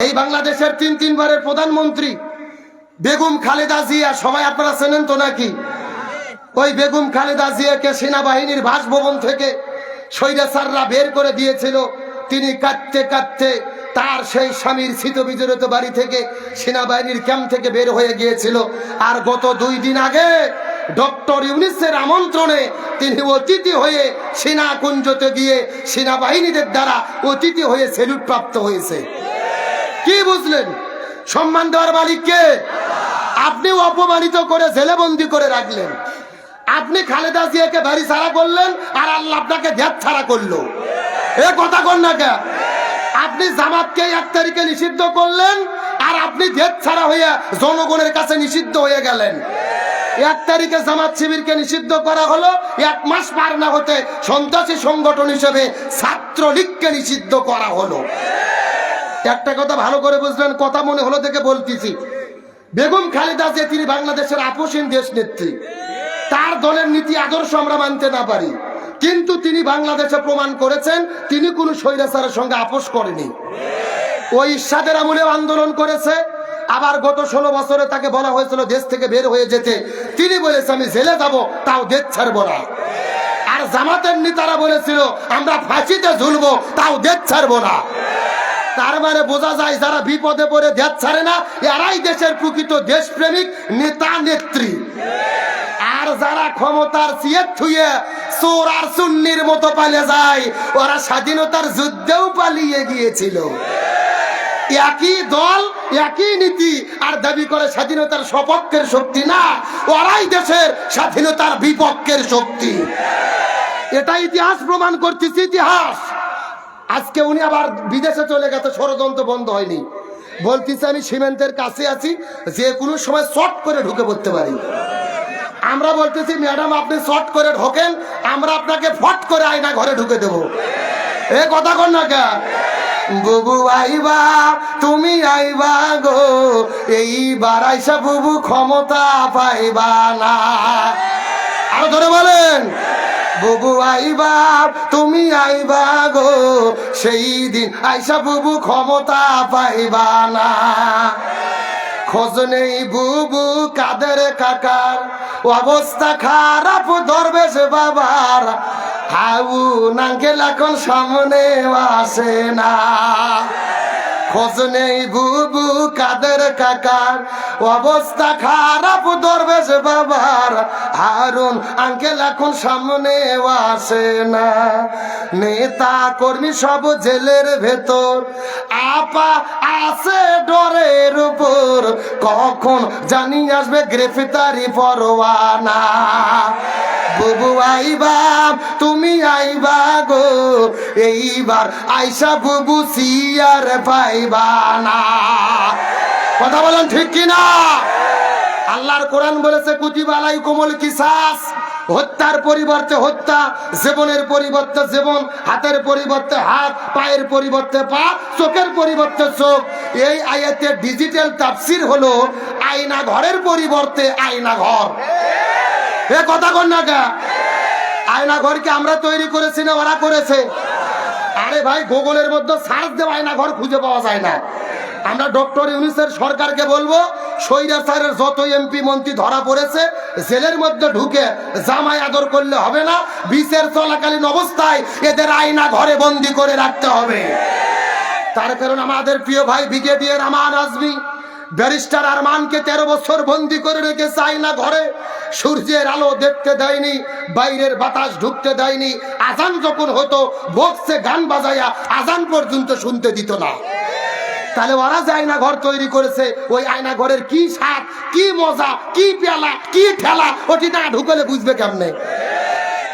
এই বাংলাদেশের তিন তিনবারের প্রধানমন্ত্রী বেগম খালেদা জিয়া, সবাই আপনারা চেনেন তো নাকি? ওই বেগম খালেদা জিয়াকে সেনাবাহিনীর বাসভবন থেকে স্বৈরাচাররা বের করে দিয়েছিল। তিনি কাঁদতে কাঁদতে তার সেই স্বামীর শীত বিজড়িত বাড়ি থেকে সেনাবাহিনীর ক্যাম্প থেকে বের হয়ে গিয়েছিল। আর গত দুই দিন আগে ডক্টর ইউনিসের আমন্ত্রণে তিনি অতিথি হয়ে সেনা কুঞ্জতে গিয়ে সেনাবাহিনীদের দ্বারা অতিথি হয়ে সেলুট প্রাপ্ত হয়েছে। কি বুঝলেন? সম্মান দেওয়ার মালিককে আপনি অপমানিত করে জেলেবন্দি করে রাখলেন। আপনি খালেদা জিয়াকে বাড়ি ছাড়া করলেন আর আল্লাহ আপনাকে ধ্যাত ছাড়া করল। এ কথা কন না কে আপনি জামাতকে এক তারিখে নিষিদ্ধ করলেন আর আপনি ধ্যাত ছাড়া হয়ে জনগণের কাছে নিষিদ্ধ হয়ে গেলেন। এক তারিখে জামাত শিবিরকে নিষিদ্ধ করা হলো, এক মাস পার না হতে সন্ত্রাসী সংগঠন হিসেবে ছাত্রলীগকে নিষিদ্ধ করা হলো। একটা কথা ভালো করে বুঝলেন, কথা মনে হলো দেখে বলতেছি। বেগম খালেদা যে, তিনি বাংলাদেশের আপোষহীন দেশ নেত্রী তার দলের নীতি আদর্শ আমরা মানতে না পারি। কিন্তু তিনি বাংলাদেশে প্রমাণ করেছেন, তিনি কোনো স্বৈরাচারের সঙ্গে আপোষ করেনি। ওই ইস্বাদের আমলে আন্দোলন করেছে। আবার গত ষোলো বছরে তাকে বলা হয়েছিল, দেশ থেকে বের হয়ে যেতে। তিনি বলেছে, আমি জেলে যাব, তাও দেশ ছাড়বো না। আর জামাতের নেতারা বলেছিল, আমরা ফাঁসিতে ঝুলবো, তাও দেশ ছাড়বো না। তার মানে বোঝা যায় যারা বিপদে পড়ে দেশ ছাড়ে না, এরাই দেশের প্রকৃত দেশপ্রেমিক নেতা, নেত্রী। আর যারা ক্ষমতার সিয়ে থুয়ে চোর আর সুন্নির মতো পালিয়ে যায়, ওরা স্বাধীনতার যুদ্ধেও পালিয়ে গিয়েছিল। একই দল, একই নীতি, আর দাবি করে স্বাধীনতার সপক্ষের শক্তি না, ওরাই দেশের স্বাধীনতার বিপক্ষের শক্তি। এটা ইতিহাস প্রমাণ করতেছে ইতিহাস। আজকে উনি আবার বিদেশে চলে গেছে, ষড়যন্ত্র বন্ধ হয়নি। বলতেছে, আমি সীমান্তের কাছে আছি, যে কোনো সময় শর্ট করে ঢুকে পড়তে পারি। আমরা বলতেছি, ম্যাডাম, আপনি শর্ট করে ঢোকেন, আমরা আপনাকে ফট করে আয়না ঘরে ঢুকে দেব। এ কথা কর না কে বুবু আইবা, তুমি আইবা গো, এইবার আইসা বুবু ক্ষমতা পাইবা না। আরও ধরে বলেন। বুবু আইবা, তুমি আইবা গো। সেই দিন আইসা বুবু ক্ষমতা পাইবা না। খোঁজ নেই বুবু কাদের কাকার। অবস্থা খারাপ দরবেশ বাবার। হাউ নাঙ্গেল এখন সামনে আসে না। খোঁজ নেই বুবু কাদের কাকার। অবস্থা খারাপ দরবেশ বাবার। হারুন, আঙ্কেল এখন সামনে আসে না। নেতা কর্মী সব জেলের ভেতর। আপা আছে ডরের উপর। কখন জানি আসবে গ্রেফতারি পরোয়ানা। বুবু আইবা, তুমি আইবা গো। এইবার আইসা বুবু সিয়ার পাইবা না। কথা বলেন ঠিক কিনা? আল্লাহর কোরআন বলেছে কুতিবালাই কোমল কিসাস। হত্যার পরিবর্তে হত্যা, জীবনের পরিবর্তে জীবন, হাতের পরিবর্তে হাত, পায়ের পরিবর্তে পা, চোখের পরিবর্তে চোখ। এই আয়াতের ডিজিটাল তাফসির হলো আয়না ঘরের পরিবর্তে আয়না ঘর এ কথা কন না কে? আয়না ঘরকে আমরা তৈরি করেছি না ওরা করেছে? আরে ভাই, গুগলের মধ্যে সার্চ দেওয়া আয়না ঘর খুঁজে পাওয়া যায় না। আমরা ডক্টর ইউনিসের সরকারকে বলব স্বৈরাচারের যত এমপি মন্ত্রী ধরা পড়েছে, জেলের মধ্যে ঢুকে জামাই আদর করলে হবে না, বিচার চলাকালীন অবস্থায় এদের আয়না ঘরে বন্দি করে রাখতে হবে। তার কারণ আমাদের প্রিয় ভাই ব্রিগেডিয়ার আমান আজমি, ব্যারিস্টার আরমানকে তেরো বছর বন্দি করে রেখেছে আয়না ঘরে। সূর্যের আলো দেখতে দেয়নি, বাইরের বাতাস ঢুকতে দেয়নি। আজান যখন হতো, বক্সে গান বাজাইয়া আজান পর্যন্ত শুনতে দিত না। তাহলে ওরা যে আয়না ঘর তৈরি করেছে, ওই আয়না ঘরের কি স্বাদ, কি মজা, কি পেলা কি ঠেলা, ওটি না ঢুকলে বুঝবে কেমনে?